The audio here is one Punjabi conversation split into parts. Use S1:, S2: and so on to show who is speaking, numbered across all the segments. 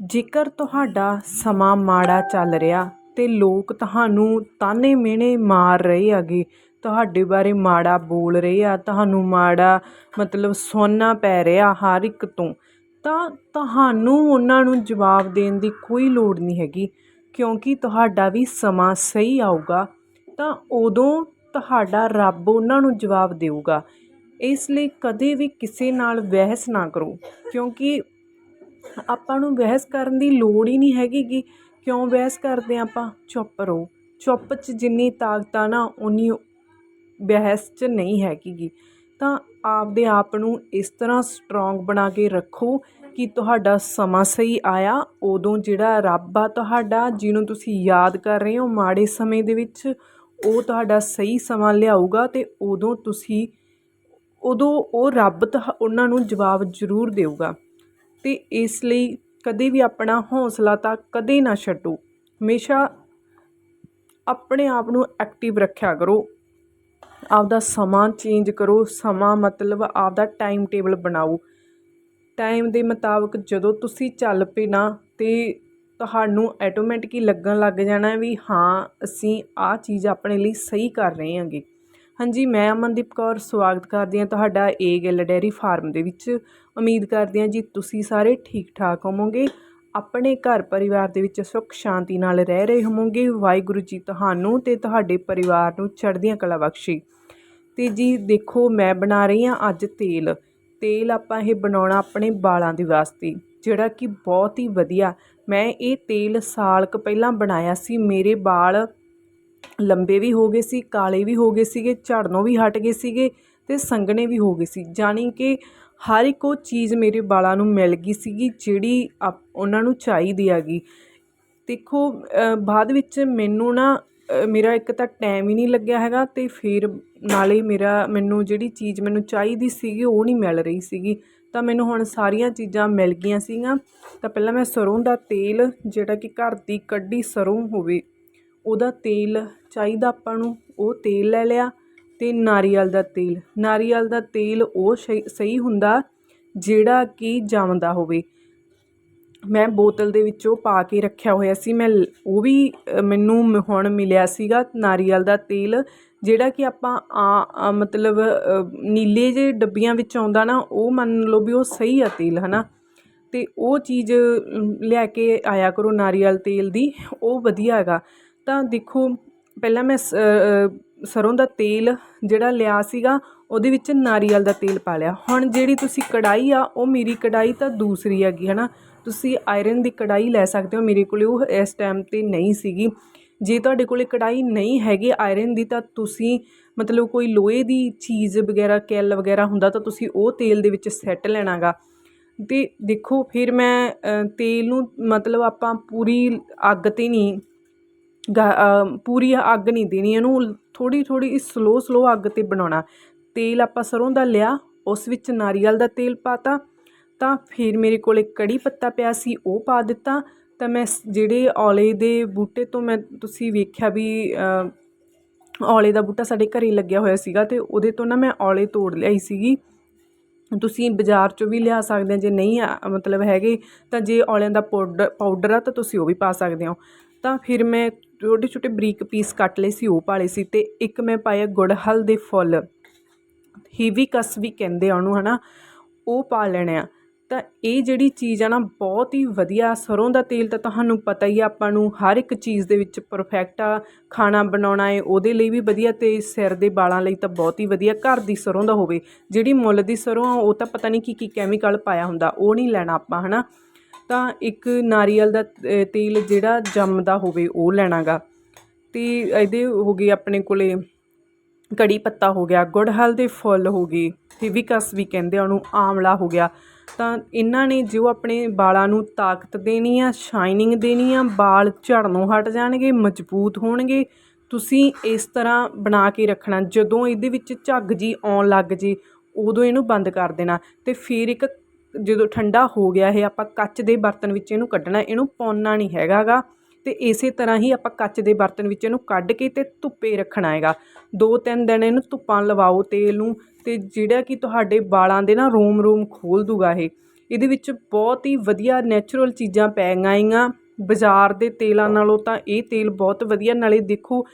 S1: ਜੇਕਰ ਤੁਹਾਡਾ ਸਮਾਂ ਮਾੜਾ ਚੱਲ ਰਿਹਾ ਅਤੇ ਲੋਕ ਤੁਹਾਨੂੰ ਤਾਨੇ ਮਿਹਣੇ ਮਾਰ ਰਹੇ ਹੈਗੇ, ਤੁਹਾਡੇ ਬਾਰੇ ਮਾੜਾ ਬੋਲ ਰਹੇ ਆ, ਤੁਹਾਨੂੰ ਮਾੜਾ ਮਤਲਬ ਸੁਣਨਾ ਪੈ ਰਿਹਾ ਹਰ ਇੱਕ ਤੋਂ, ਤਾਂ ਤੁਹਾਨੂੰ ਉਹਨਾਂ ਨੂੰ ਜਵਾਬ ਦੇਣ ਦੀ ਕੋਈ ਲੋੜ ਨਹੀਂ ਹੈਗੀ। ਕਿਉਂਕਿ ਤੁਹਾਡਾ ਵੀ ਸਮਾਂ ਸਹੀ ਆਊਗਾ, ਤਾਂ ਉਦੋਂ ਤੁਹਾਡਾ ਰੱਬ ਉਹਨਾਂ ਨੂੰ ਜਵਾਬ ਦੇਊਗਾ। ਇਸ ਲਈ ਕਦੇ ਵੀ ਕਿਸੇ ਨਾਲ ਬਹਿਸ ਨਾ ਕਰੋ, ਕਿਉਂਕਿ ਆਪਾਂ ਨੂੰ ਬਹਿਸ ਕਰਨ ਦੀ ਲੋੜ ਹੀ ਨਹੀਂ ਹੈਗੀ ਗੀ। ਕਿਉਂ ਬਹਿਸ ਕਰਦੇ ਹਾਂ ਆਪਾਂ? ਚੁੱਪ ਰਹੋ। ਚੁੱਪ 'ਚ ਜਿੰਨੀ ਤਾਕਤ ਆ ਨਾ ਉਨੀ ਬਹਿਸ 'ਚ ਨਹੀਂ ਹੈਗੀ ਗੀ। ਤਾਂ ਆਪਦੇ ਆਪ ਨੂੰ ਇਸ ਤਰ੍ਹਾਂ ਸਟਰੋਂਗ ਬਣਾ ਕੇ ਰੱਖੋ ਕਿ ਤੁਹਾਡਾ ਸਮਾਂ ਸਹੀ ਆਇਆ। ਉਦੋਂ ਜਿਹੜਾ ਰੱਬ ਆ ਤੁਹਾਡਾ, ਜਿਹਨੂੰ ਤੁਸੀਂ ਯਾਦ ਕਰ ਰਹੇ ਹੋ ਮਾੜੇ ਸਮੇਂ ਦੇ ਵਿੱਚ, ਉਹ ਤੁਹਾਡਾ ਸਹੀ ਸਮਾਂ ਲਿਆਊਗਾ ਤੇ ਉਦੋਂ ਤੁਸੀਂ, ਉਦੋਂ ਉਹ ਰੱਬ ਤਾਂ ਉਹਨਾਂ ਨੂੰ ਜਵਾਬ ਜ਼ਰੂਰ ਦੇਊਗਾ। ਤੇ ਇਸ ਲਈ ਕਦੇ ਵੀ ਆਪਣਾ ਹੌਂਸਲਾ ਤਾਂ ਕਦੇ ਨਾ ਛੱਡੋ। ਹਮੇਸ਼ਾ ਆਪਣੇ ਆਪ ਨੂੰ ਐਕਟਿਵ ਰੱਖਿਆ ਕਰੋ। ਆਪਦਾ ਸਮਾਂ ਚੇਂਜ ਕਰੋ। ਸਮਾਂ ਮਤਲਬ ਆਪਦਾ ਟਾਈਮ ਟੇਬਲ ਬਣਾਓ। ਟਾਈਮ ਦੇ ਮੁਤਾਬਕ ਜਦੋਂ ਤੁਸੀਂ ਚੱਲ ਪਏ ਨਾ ਤੇ ਤੁਹਾਨੂੰ ਆਟੋਮੈਟਿਕ ਹੀ ਲੱਗਣ ਲੱਗ ਜਾਣਾ ਵੀ ਹਾਂ, ਅਸੀਂ ਆਹ ਚੀਜ਼ ਆਪਣੇ ਲਈ ਸਹੀ ਕਰ ਰਹੇ ਹਾਂਗੇ। ਹਾਂਜੀ, ਮੈਂ ਅਮਨਦੀਪ ਕੌਰ, ਸਵਾਗਤ ਕਰਦੀ ਹਾਂ ਤੁਹਾਡਾ ਏ ਗਿੱਲ ਡੈਰੀ ਫਾਰਮ ਦੇ ਵਿੱਚ। ਉਮੀਦ ਕਰਦੀ ਹਾਂ ਜੀ ਤੁਸੀਂ ਸਾਰੇ ਠੀਕ ਠਾਕ ਹੋਵੋਗੇ, ਆਪਣੇ ਘਰ ਪਰਿਵਾਰ ਦੇ ਵਿੱਚ ਸੁੱਖ ਸ਼ਾਂਤੀ ਨਾਲ ਰਹਿ ਰਹੇ ਹੋਵੋਗੇ, ਵਾਹਿਗੁਰੂ ਜੀ ਤੁਹਾਨੂੰ ਤੇ ਤੁਹਾਡੇ ਪਰਿਵਾਰ ਨੂੰ ਚੜ੍ਹਦੀਆਂ ਕਲਾ ਬਖਸ਼ੀ। ਤੇ ਜੀ ਦੇਖੋ ਮੈਂ ਬਣਾ ਰਹੀ ਹਾਂ ਅੱਜ ਤੇਲ ਤੇਲ ਆਪਾਂ ਇਹ ਬਣਾਉਣਾ ਆਪਣੇ ਵਾਲਾਂ ਦੇ ਵਾਸਤੇ, ਜਿਹੜਾ ਕਿ ਬਹੁਤ ਹੀ ਵਧੀਆ। ਮੈਂ ਇਹ ਤੇਲ ਸਾਲ ਕੁ ਪਹਿਲਾਂ ਬਣਾਇਆ ਸੀ, ਮੇਰੇ ਵਾਲ ਲੰਬੇ ਵੀ ਹੋ ਗਏ ਸੀ, ਕਾਲੇ ਵੀ ਹੋ ਗਏ ਸੀਗੇ, ਝੜਨੋਂ ਵੀ ਹਟ ਗਏ ਸੀਗੇ ਤੇ ਸੰਘਣੇ ਵੀ ਹੋ ਗਏ ਸੀ, ਜਾਣੀ ਕਿ ਹਰ ਇੱਕ ਉਹ ਚੀਜ਼ ਮੇਰੇ ਵਾਲਾਂ ਨੂੰ ਮਿਲ ਗਈ ਸੀਗੀ, ਜਿਹੜੀ ਆਪ- ਉਹਨਾਂ ਨੂੰ ਚਾਹੀਦੀ ਹੈਗੀ। ਦੇਖੋ ਬਾਅਦ ਵਿੱਚ ਮੈਨੂੰ ਨਾ ਮੇਰਾ ਇੱਕ ਤਾਂ ਟਾਈਮ ਹੀ ਨਹੀਂ ਲੱਗਿਆ ਹੈਗਾ ਅਤੇ ਫਿਰ ਨਾਲੇ ਮੇਰਾ, ਮੈਨੂੰ ਜਿਹੜੀ ਚੀਜ਼ ਮੈਨੂੰ ਚਾਹੀਦੀ ਸੀਗੀ, ਉਹ ਨਹੀਂ ਮਿਲ ਰਹੀ ਸੀਗੀ। ਤਾਂ ਮੈਨੂੰ ਹੁਣ ਸਾਰੀਆਂ ਚੀਜ਼ਾਂ ਮਿਲ ਗਈਆਂ ਸੀਗੀਆਂ। ਤਾਂ ਪਹਿਲਾਂ ਮੈਂ ਸਰੋਂ ਦਾ ਤੇਲ, ਜਿਹੜਾ ਕਿ ਘਰ ਦੀ ਕੱਢੀ ਸਰੋਂ ਹੋਵੇ, ਉਹਦਾ ਤੇਲ ਚਾਹੀਦਾ ਆਪਾਂ ਨੂੰ, ਉਹ ਤੇਲ ਲੈ ਲਿਆ। ਅਤੇ ਨਾਰੀਅਲ ਦਾ ਤੇਲ। ਨਾਰੀਅਲ ਦਾ ਤੇਲ ਉਹ ਸਹੀ ਸਹੀ ਹੁੰਦਾ ਜਿਹੜਾ ਕਿ ਜੰਮਦਾ ਹੋਵੇ। ਮੈਂ ਬੋਤਲ ਦੇ ਵਿੱਚੋਂ ਪਾ ਕੇ ਰੱਖਿਆ ਹੋਇਆ ਸੀ। ਮੈਂ ਉਹ ਵੀ ਮੈਨੂੰ ਹੁਣ ਮਿਲਿਆ ਸੀਗਾ ਨਾਰੀਅਲ ਦਾ ਤੇਲ ਜਿਹੜਾ ਕਿ ਆਪਾਂ ਆ ਮਤਲਬ ਨੀਲੇ ਜੇ ਡੱਬੀਆਂ ਵਿੱਚ ਆਉਂਦਾ ਨਾ ਉਹ ਮੰਨ ਲਓ ਵੀ ਉਹ ਸਹੀ ਆ ਤੇਲ ਹਨਾ? ਅਤੇ ਉਹ ਚੀਜ਼ ਅਮ, ਲਿਆ ਕੇ ਆਇਆ ਕਰੋ ਨਾਰੀਅਲ ਤੇਲ ਦੀ ਉਹ ਵਧੀਆ ਹੈਗਾ। ਤਾਂ ਦੇਖੋ ਪਹਿਲਾਂ ਮੈਂ ਸ- ਸਰੋਂ ਦਾ ਤੇਲ ਜਿਹੜਾ ਲਿਆ ਸੀਗਾ, ਉਹਦੇ ਵਿੱਚ ਨਾਰੀਅਲ ਦਾ ਤੇਲ ਪਾ ਲਿਆ। ਹੁਣ ਜਿਹੜੀ ਤੁਸੀਂ ਕੜਾਈ ਆ, ਉਹ ਮੇਰੀ ਕੜਾਈ ਤਾਂ ਦੂਸਰੀ ਹੈਗੀ ਹੈ ਨਾ ਤੁਸੀਂ ਆਇਰਨ ਦੀ ਕੜਾਈ ਲੈ ਸਕਦੇ ਹੋ, ਮੇਰੇ ਕੋਲ ਉਹ ਇਸ ਟਾਈਮ ਤੇ ਨਹੀਂ ਸੀਗੀ। ਜੇ ਤੁਹਾਡੇ ਕੋਲੇ ਕੜਾਈ ਨਹੀਂ ਹੈਗੀ ਆਇਰਨ ਦੀ, ਤਾਂ ਤੁਸੀਂ ਮਤਲਬ ਕੋਈ ਲੋਹੇ ਦੀ ਚੀਜ਼ ਵਗੈਰਾ, ਕੈਲ ਵਗੈਰਾ ਹੁੰਦਾ, ਤਾਂ ਤੁਸੀਂ ਉਹ ਤੇਲ ਦੇ ਵਿੱਚ ਸੈੱਟ ਲੈਣਾਗਾ। ਤੇ ਦੇਖੋ, ਫਿਰ ਮੈਂ ਤੇਲ ਨੂੰ ਮਤਲਬ ਆਪਾਂ ਪੂਰੀ ਅੱਗ ਤੇ ਨਹੀਂ ਗਾ- ਪੂਰੀ ਅੱਗ ਨਹੀਂ ਦੇਣੀ, ਇਹਨੂੰ ਥੋੜ੍ਹੀ ਥੋੜ੍ਹੀ ਸਲੋ ਸਲੋ ਅੱਗ ਤੇ ਬਣਾਉਣਾ। ਤੇਲ ਆਪਾਂ ਸਰ੍ਹੋਂ ਦਾ ਲਿਆ, ਉਸ ਵਿੱਚ ਨਾਰੀਅਲ ਦਾ ਤੇਲ ਪਾਤਾ, ਤਾਂ ਫਿਰ ਮੇਰੇ ਕੋਲੇ ਕੜੀ ਪੱਤਾ ਪਿਆ ਸੀ, ਉਹ ਪਾ ਦਿੱਤਾ। ਤਾਂ ਮੈਂ ਜਿਹੜੇ ਔਲੇ ਦੇ ਬੂਟੇ ਤੋਂ ਮੈਂ, ਤੁਸੀਂ ਵੇਖਿਆ ਵੀ ਔਲੇ ਦਾ ਬੂਟਾ ਸਾਡੇ ਘਰੇ ਲੱਗਿਆ ਹੋਇਆ ਸੀਗਾ, ਤੇ ਉਹਦੇ ਤੋਂ ਨਾ ਮੈਂ ਔਲੇ ਤੋੜ ਲਿਆਈ ਸੀਗੀ। ਤੁਸੀਂ ਬਾਜ਼ਾਰ ਚੋਂ ਵੀ ਲਿਆ ਸਕਦੇ ਹੋ, ਜੇ ਨਹੀਂ ਮਤਲਬ ਹੈਗੇ, ਤਾਂ ਜੇ ਔਲਿਆਂ ਦਾ ਪਾਊਡਰ ਪਾਊਡਰ ਆ ਤਾਂ ਤੁਸੀਂ ਉਹ ਵੀ ਪਾ ਸਕਦੇ ਹੋ। ਤਾਂ ਫਿਰ ਮੈਂ ਛੋਟੇ ਛੋਟੇ ਬਰੀਕ ਪੀਸ ਕੱਟ ਲਏ ਸੀ, ਉਹ ਪਾ ਲਏ ਸੀ ਅਤੇ ਇੱਕ ਮੈਂ ਪਾਇਆ ਗੁੜਹਲ ਦੇ ਫੁੱਲ। ਹੀਵੀਕਸ ਵੀ ਕਹਿੰਦੇ ਆ ਉਹਨੂੰ ਹੈ ਨਾ ਉਹ ਪਾ ਲੈਣੇ ਆ। ਤਾਂ ਇਹ ਜਿਹੜੀ ਚੀਜ਼ ਆ ਨਾ, ਬਹੁਤ ਹੀ ਵਧੀਆ ਸਰੋਂ ਦਾ ਤੇਲ ਤਾਂ ਤੁਹਾਨੂੰ ਪਤਾ ਹੀ ਆ, ਆਪਾਂ ਨੂੰ ਹਰ ਇੱਕ ਚੀਜ਼ ਦੇ ਵਿੱਚ ਪਰਫੈਕਟ ਆ, ਖਾਣਾ ਬਣਾਉਣਾ ਹੈ ਉਹਦੇ ਲਈ ਵੀ ਵਧੀਆ ਤੇ ਸਿਰ ਦੇ ਵਾਲਾਂ ਲਈ ਤਾਂ ਬਹੁਤ ਹੀ ਵਧੀਆ, ਘਰ ਦੀ ਸਰੋਂ ਦਾ ਹੋਵੇ। ਜਿਹੜੀ ਮੁੱਲ ਦੀ ਸਰੋਂ ਆ, ਉਹ ਤਾਂ ਪਤਾ ਨਹੀਂ ਕੀ ਕੀ ਕੈਮੀਕਲ ਪਾਇਆ ਹੁੰਦਾ, ਉਹ ਨਹੀਂ ਲੈਣਾ ਆਪਾਂ, ਹਨਾ? ਤਾਂ ਇੱਕ ਨਾਰੀਅਲ ਦਾ ਤੇਲ ਜਿਹੜਾ ਜੰਮਦਾ ਹੋਵੇ ਉਹ ਲੈਣਾ ਗਾ ਅਤੇ ਇਹਦੇ ਹੋ ਗਏ ਆਪਣੇ ਕੋਲੇ ਕੜੀ ਪੱਤਾ ਹੋ ਗਿਆ ਗੁੜਹਲ ਦੇ ਫੁੱਲ ਹੋ ਗਏ ਹਿਵਿਕਸ ਵੀ ਕਹਿੰਦੇ ਆ, ਉਹਨੂੰ ਆਮਲਾ ਹੋ ਗਿਆ। ਤਾਂ ਇਹਨਾਂ ਨੇ ਜੋ ਆਪਣੇ ਵਾਲਾਂ ਨੂੰ ਤਾਕਤ ਦੇਣੀ ਆ ਸ਼ਾਈਨਿੰਗ ਦੇਣੀ ਆ, ਵਾਲ ਝੜਨੋਂ ਹਟ ਜਾਣਗੇ, ਮਜ਼ਬੂਤ ਹੋਣਗੇ, ਤੁਸੀਂ ਇਸ ਤਰ੍ਹਾਂ ਬਣਾ ਕੇ ਰੱਖਣਾ। ਜਦੋਂ ਇਹਦੇ ਵਿੱਚ ਝੱਗ ਜੀ ਆਉਣ ਲੱਗ ਜੇ, ਉਦੋਂ ਇਹਨੂੰ ਬੰਦ ਕਰ ਦੇਣਾ। ਤੇ ਫਿਰ ਇੱਕ ਜਦੋਂ ਠੰਡਾ ਹੋ ਗਿਆ ਇਹ ਆਪਾਂ ਕੱਚ ਦੇ ਬਰਤਨ ਵਿੱਚ ਇਹਨੂੰ ਕੱਢਣਾ, ਇਹਨੂੰ ਪਾਉਣਾ ਨਹੀਂ ਹੈਗਾ ਗਾ ਅਤੇ ਇਸੇ ਤਰ੍ਹਾਂ ਹੀ ਆਪਾਂ ਕੱਚ ਦੇ ਬਰਤਨ ਵਿੱਚ ਇਹਨੂੰ ਕੱਢ ਕੇ ਅਤੇ ਧੁੱਪੇ ਰੱਖਣਾ ਹੈਗਾ। ਦੋ ਤਿੰਨ ਦਿਨ ਇਹਨੂੰ ਧੁੱਪਾਂ ਲਵਾਓ ਤੇਲ ਨੂੰ ਅਤੇ ਜਿਹੜਾ ਕਿ ਤੁਹਾਡੇ ਵਾਲਾਂ ਦੇ ਨਾ ਰੋਮ ਰੋਮ ਖੋਲ ਦੂਗਾ ਇਹ। ਇਹਦੇ ਵਿੱਚ ਬਹੁਤ ਹੀ ਵਧੀਆ ਨੈਚੁਰਲ ਚੀਜ਼ਾਂ ਪੈ ਗਈਆਂ ਬਾਜ਼ਾਰ ਦੇ ਤੇਲਾਂ ਨਾਲੋਂ ਤਾਂ ਇਹ ਤੇਲ ਬਹੁਤ ਵਧੀਆ, ਨਾਲੇ ਦੇਖੋ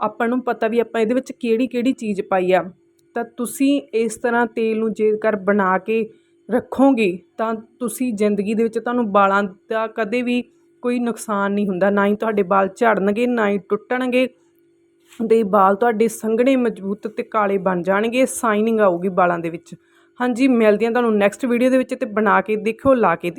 S1: ਆਪਾਂ ਨੂੰ ਪਤਾ ਵੀ ਆਪਾਂ ਇਹਦੇ ਵਿੱਚ ਕਿਹੜੀ ਕਿਹੜੀ ਚੀਜ਼ ਪਾਈ ਆ। ਤਾਂ ਤੁਸੀਂ ਇਸ ਤਰ੍ਹਾਂ ਤੇਲ ਨੂੰ ਜੇਕਰ ਬਣਾ ਕੇ ਰੱਖੋਗੇ, ਤਾਂ ਤੁਸੀਂ ਜ਼ਿੰਦਗੀ ਦੇ ਵਿੱਚ ਤੁਹਾਨੂੰ ਵਾਲਾਂ ਦਾ ਕਦੇ ਵੀ ਕੋਈ ਨੁਕਸਾਨ ਨਹੀਂ ਹੁੰਦਾ। ਨਾ ਹੀ ਤੁਹਾਡੇ ਵਾਲ ਝੜਨਗੇ, ਨਾ ਹੀ ਟੁੱਟਣਗੇ। ਦੇ ਵਾਲ ਤੁਹਾਡੇ ਸੰਘਣੇ, ਮਜ਼ਬੂਤ ਤੇ ਕਾਲੇ ਬਣ ਜਾਣਗੇ। ਸਾਈਨਿੰਗ ਆਊਗੀ ਵਾਲਾਂ ਦੇ ਵਿੱਚ। ਹਾਂਜੀ, ਮਿਲਦੇ ਹਾਂ ਤੁਹਾਨੂੰ ਨੈਕਸਟ ਵੀਡੀਓ ਦੇ ਵਿੱਚ ਤੇ ਬਣਾ ਕੇ ਦੇਖਿਓ, ਲਾ ਕੇ ਦੇਖਿਓ